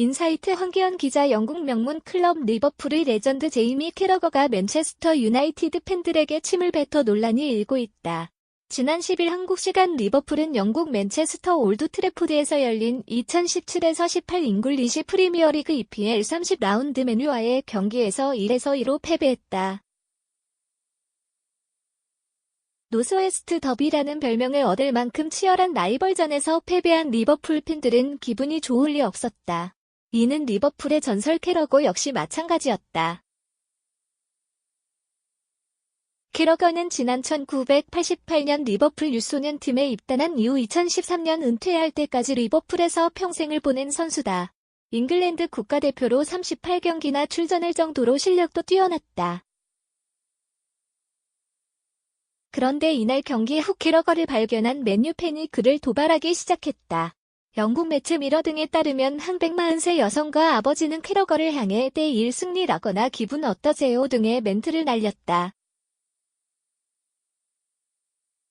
인사이트 황기현 기자 영국 명문 클럽 리버풀의 레전드 제이미 캐러거가 맨체스터 유나이티드 팬들에게 침을 뱉어 논란이 일고 있다. 지난 10일 한국 시간 리버풀은 영국 맨체스터 올드 트래포드에서 열린 2017에서 18 잉글리시 프리미어리그 EPL 30라운드 메뉴와의 경기에서 1에서 2로 패배했다. 노스웨스트 더비라는 별명을 얻을 만큼 치열한 라이벌전에서 패배한 리버풀 팬들은 기분이 좋을 리 없었다. 이는 리버풀의 전설 캐러거 역시 마찬가지였다. 캐러거는 지난 1988년 리버풀 유소년 팀에 입단한 이후 2013년 은퇴할 때까지 리버풀에서 평생을 보낸 선수다. 잉글랜드 국가대표로 38경기나 출전할 정도로 실력도 뛰어났다. 그런데 이날 경기 후 캐러거를 발견한 맨유 팬이 그를 도발하기 시작했다. 영국 매체 미러 등에 따르면 한 140세 여성과 아버지는 캐러거를 향해 대1 승리라거나 기분 어떠세요 등의 멘트를 날렸다.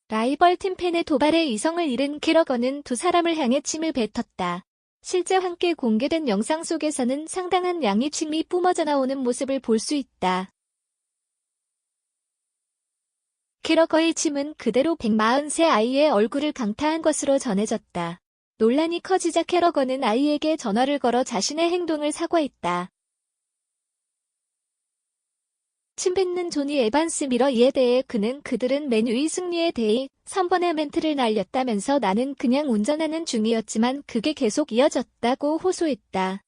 라이벌 팀 팬의 도발에 이성을 잃은 캐러거는 두 사람을 향해 침을 뱉었다. 실제 함께 공개된 영상 속에서는 상당한 양의 침이 뿜어져 나오는 모습을 볼 수 있다. 캐러거의 침은 그대로 140세 아이의 얼굴을 강타한 것으로 전해졌다. 논란이 커지자 캐러거는 아이에게 전화를 걸어 자신의 행동을 사과했다. 침 뱉는 조니 에반스 미러 이에 대해 그는 그들은 맨유의 승리에 대해 3번의 멘트를 날렸다면서 나는 그냥 운전하는 중이었지만 그게 계속 이어졌다고 호소했다.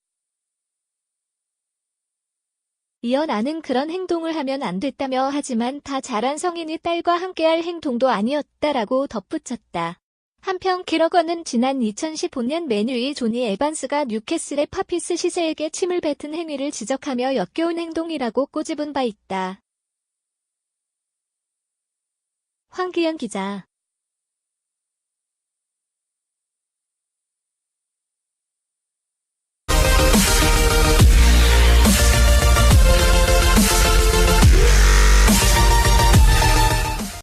이어 나는 그런 행동을 하면 안 됐다며 하지만 다 자란 성인이 딸과 함께할 행동도 아니었다라고 덧붙였다. 한편 캐러건은 지난 2015년 맨유의 조니 에반스가 뉴캐슬의 파피스 시세에게 침을 뱉은 행위를 지적하며 역겨운 행동이라고 꼬집은 바 있다. 황기현 기자